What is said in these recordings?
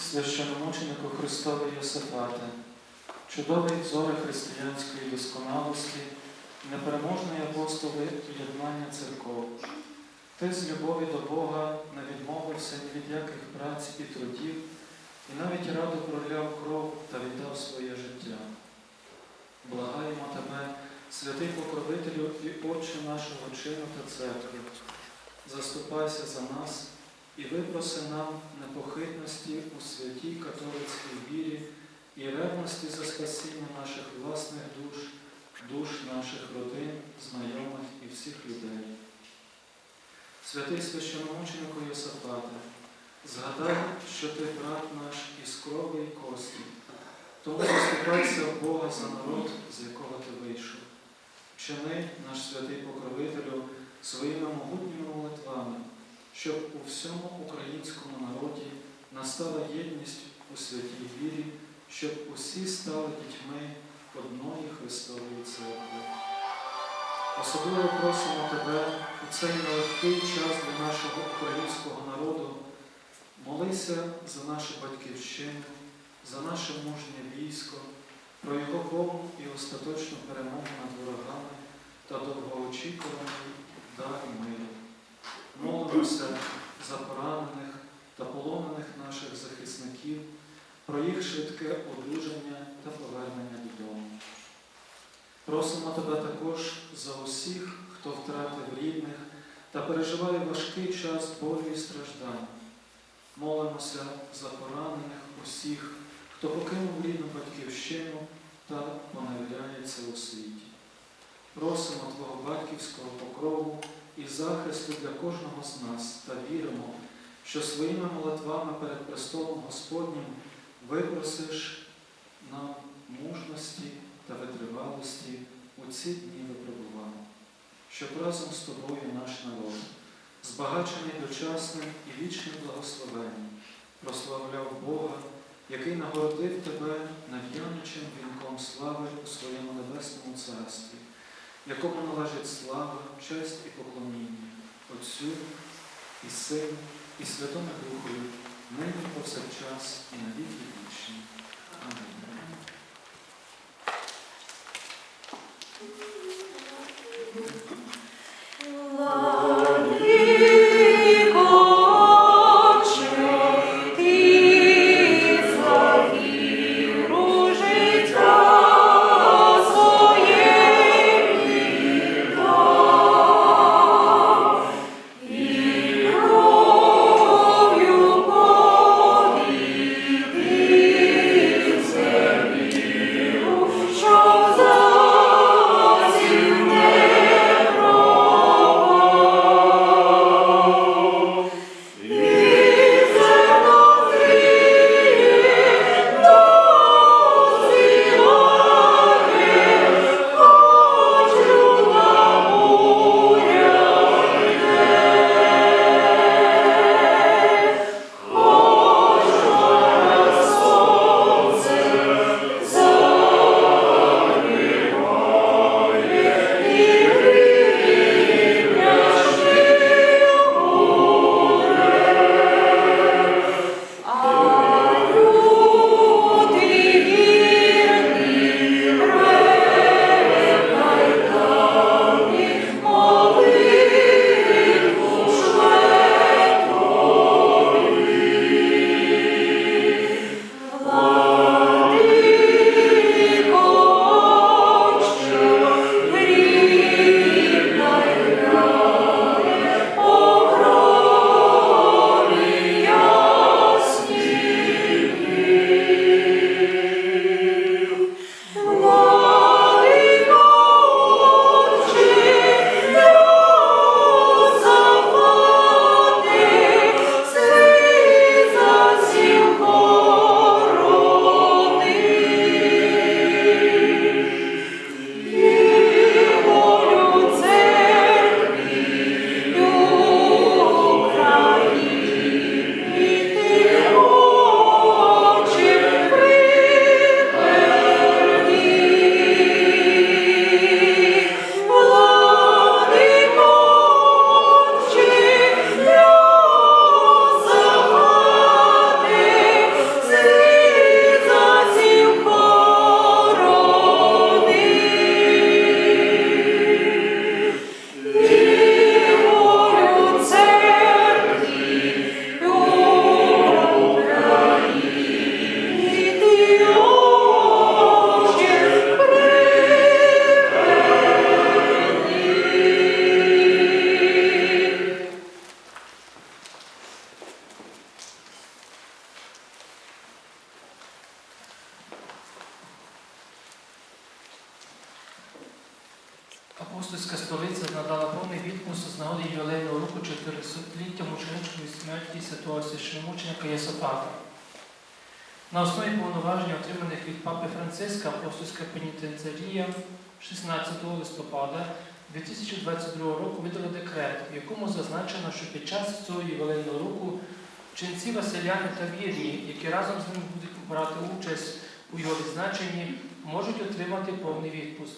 священомученику Христовий Йосифате, чудовий зоре християнської досконалості, непереможний апостоли єднання церков. Ти з любові до Бога не відмовився ні від яких праць і трудів, і навіть радо проляв кров та віддав своє життя. Благаємо Тебе, святий покровителю і Отче нашого чину та церкви, заступайся за нас і випроси нам непохитності у святій католицькій вірі і ревності за спасіння наших власних душ, душ наших родин, знайомих і всіх людей. Святий священомученику Йосафате, згадай, що ти брат наш із крови і кості, тому заступайся в Бога за народ, з якого ти вийшов. Вчини наш святий покровителю своїми могутніми молитвами, щоб у всьому українському народі настала єдність у святій вірі, щоб усі стали дітьми одної Христової церкви. Особливо просимо Тебе у цей нелегкий час для нашого українського народу. Молися за нашу батьківщину, за наше мужнє військо, про його повну і остаточну перемогу над ворогами та довгоочікуваний дар миру. Молимося за поранених та полонених наших захисників, про їх швидке одужання та повернення додому. Просимо Тебе також за усіх, хто втратив рідних та переживає важкий час болю і страждань. Молимося за поранених усіх, хто покинув рідну батьківщину та поневіряється у світі. Просимо Твого батьківського покрову і захисту для кожного з нас та віримо, що своїми молитвами перед престолом Господнім випросиш нам мужності та витривалості у ці дні випробування, щоб разом з тобою наш народ, збагачений дочасним і вічним благословенням, прославляв Бога, який нагородив тебе нав'яничим вінком слави у своєму небесному царстві, якому належить слава, честь і поклоніння Отцю і Сину, і Святому Духові, нині повсякчас, і на віки вічні. Амінь. Апостольська столиця надала повний відпуск з нагоди ювілейного року 400-ліття мученичної смерті святого священомученика Єсофата. На основі повноважень, отриманих від Папи Франциска, апостольська пенітенціарія 16 листопада 2022 року видала декрет, в якому зазначено, що під час цього ювілейного року ченці Василяни та вірні, які разом з ним будуть брати участь у його відзначенні, можуть отримати повний відпуск.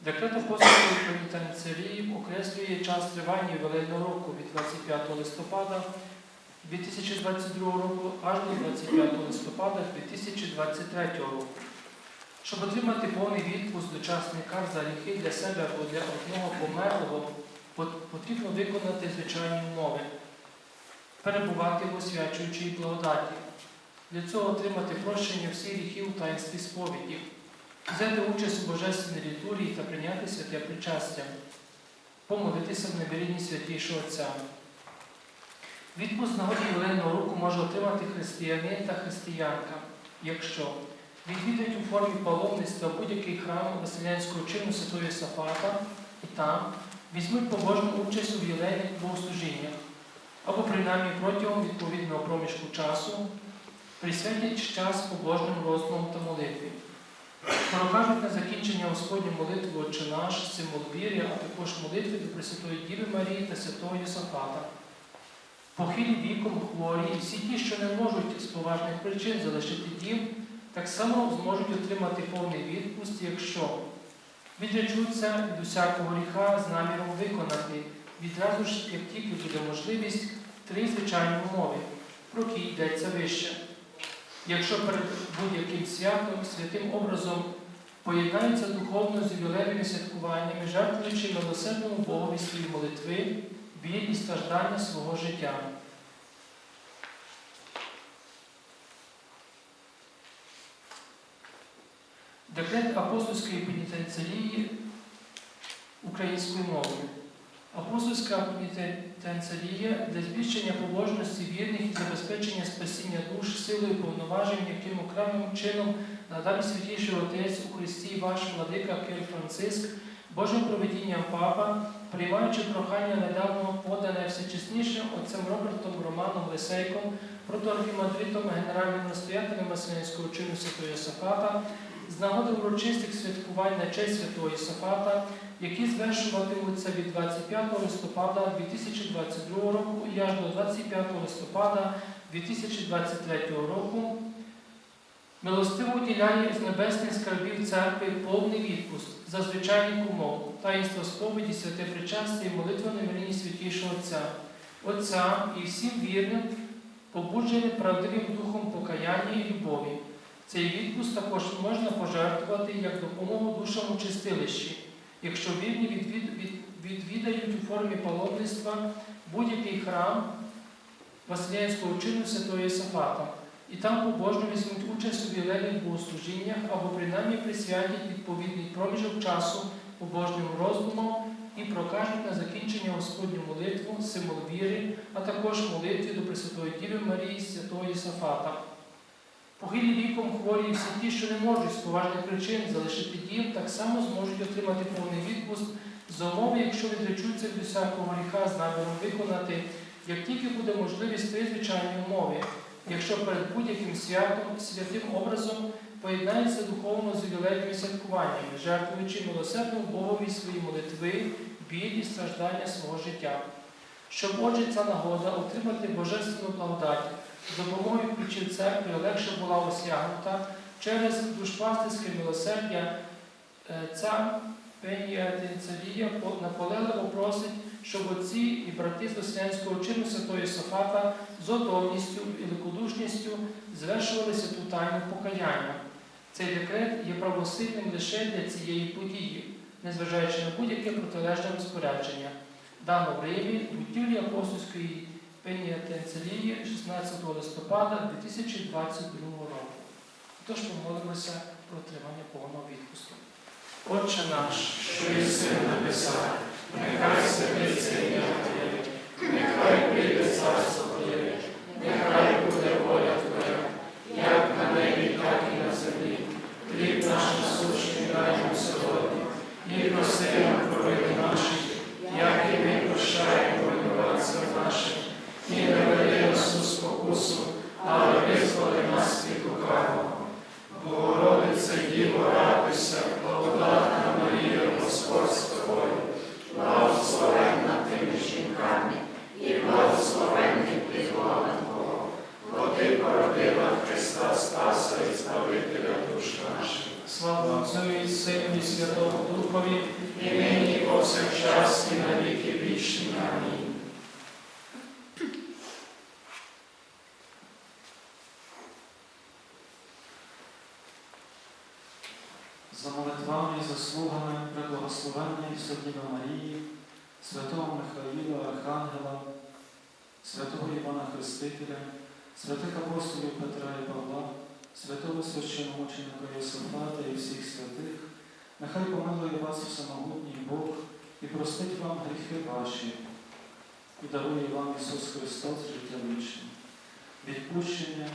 Декрет апостольської пенітенціарії окреслює час тривання ювілейного року від 25 листопада 2022 року аж до 25 листопада 2023 року. Щоб отримати повний відпуск дочасний кар за гріхи для себе або для одного померлого, потрібно виконати звичайні умови, перебувати в освячуючій благодаті. Для цього отримати прощення всіх гріхів у таїнстві сповіді, взяти участь у божественній літургії та прийняти святе причастя, помолитися в небережній святішого Отця. Відпуск з нагоді ювілейного року може отримати християнин та християнка, якщо відвідають у формі паломництва будь-який храм Василянського чину Святої Сафата і там візьмуть побожну участь у ювілейних богослужіннях, або принаймні протягом відповідного проміжку часу присвятять час побожним роздумам та молитві. Прокажуть на закінчення Господню молитву Отче наш, символ віри, а також молитви до Пресвятої Діви Марії та Святого Єсафата. Похилі віком хворі і всі ті, що не можуть з поважних причин залишити дім, так само зможуть отримати повний відпуск, якщо відречуться від усякого гріха з наміром виконати відразу ж, як тільки буде можливість, три звичайні умови, про які йдеться вище. Якщо перед будь-яким святом святим образом поєднаються духовно з ювілейними святкуваннями, жертвуючи милосердному Богові свої молитви, біль і страждання свого життя. Декрет апостольської пенітенціарії українською мовою. Апостольська пенітенціарія для збільшення побожності вірних і забезпечення спасіння душ силою повноважень, яким окремим чином надав святіший Отець у Христі ваш владика Кир Франциск, Божим проведінням Папа, приймаючи прохання недавно подане всечеснішим отцем Робертом Романом Лисейком, протоархімандритом генеральним настоятелем Василянського чину Святої Йосафата, з нагоди урочистих святкувань на честь Святого Йосафата, які звершуватимуться від 25 листопада 2022 року і аж до 25 листопада 2023 року, милостиво уділяє з небесних скарбів церкви повний відпуск за звичайних умов, таїнство сповіді, святе причастя і молитва на святішого Отця, Отця і всім вірним, побудженим правдивим духом покаяння і любові. Цей відпуск також можна пожертвувати як допомогу душам у чистилищі, якщо вірні відвідають у формі паломництва будь-який храм Василянського чину Святої Єсафата, і там побожно візьмуть участь у вілейних богослужіннях або принаймні присвятять відповідний проміжок часу побожним роздумам і прокажуть на закінчення Господню молитву, символ віри, а також молитві до Пресвятої Діви Марії Святого Єсафата. Похилі віком хворі всі ті, що не можуть з поважних причин залишити дім, так само зможуть отримати повний відпуск за умови, якщо відречуться від усякого гріха з наміром виконати, як тільки буде можливість три звичайні умови, якщо перед будь-яким святом, святим образом поєднається духовно з ювілейними святкуваннями, жертвуючи милосердному Богові свої молитви, біль і страждання свого життя. Щоб отже ця нагода отримати божественну благодать, з допомогою ключів церкви легше була осягнута через душпастирське милосердя. е, Ця пенітенціарія наполегливо просить, щоб отці і брати з Веселянського чину Святої Софата з готовністю і великодушністю звершували святу тайну покаяння. Цей декрет є правосильним лише для цієї події, незважаючи на будь-яке протилежне розпорядження. Дано в Римі у тілі апостольської пенітенціарії 16 листопада 2022 року. Тож помолимося про отримання повного відпустку. Отче наш, що єси на небесах, нехай святиться ім'я Твоє, нехай прийде царство Твоє, нехай буде воля Твоя, як на небі, так і на землі. Хліб наш насущний дай нам сьогодні, і прости нам Сину і Святому Духові, і нині повсякчас і на віки вічні. Амінь. За молитвами і заслугами преблагословення і Содіва Марії, святого Михаїла, Архангела, святого Івана Хрестителя, святих апостолів Петра і Павла, святого священомученика Йосифата і всіх святих, нехай помилує вас всемогутній Бог і простить вам гріхи ваші, і дарує вам Ісус Христос життя вічне, відпущення,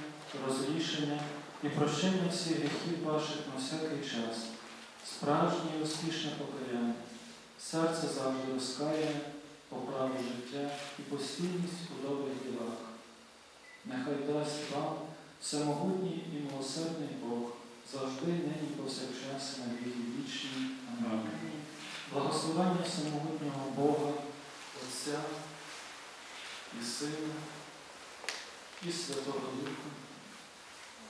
розрішення і прощення всіх гріхів ваших на всякий час, справжнє і успішне покаяння, серце завжди розкаяне, поправу життя і постійність у добрих ділах. Нехай дасть вам всемогутній і милосердний Бог, завжди, нині повсякчас, на віки вічні. Амінь. Благословення самогутнього Бога, Отця і Сина, і Святого Духа.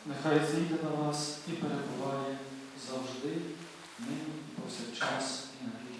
Нехай зійде на вас і перебуває завжди, нині повсякчас і на віки.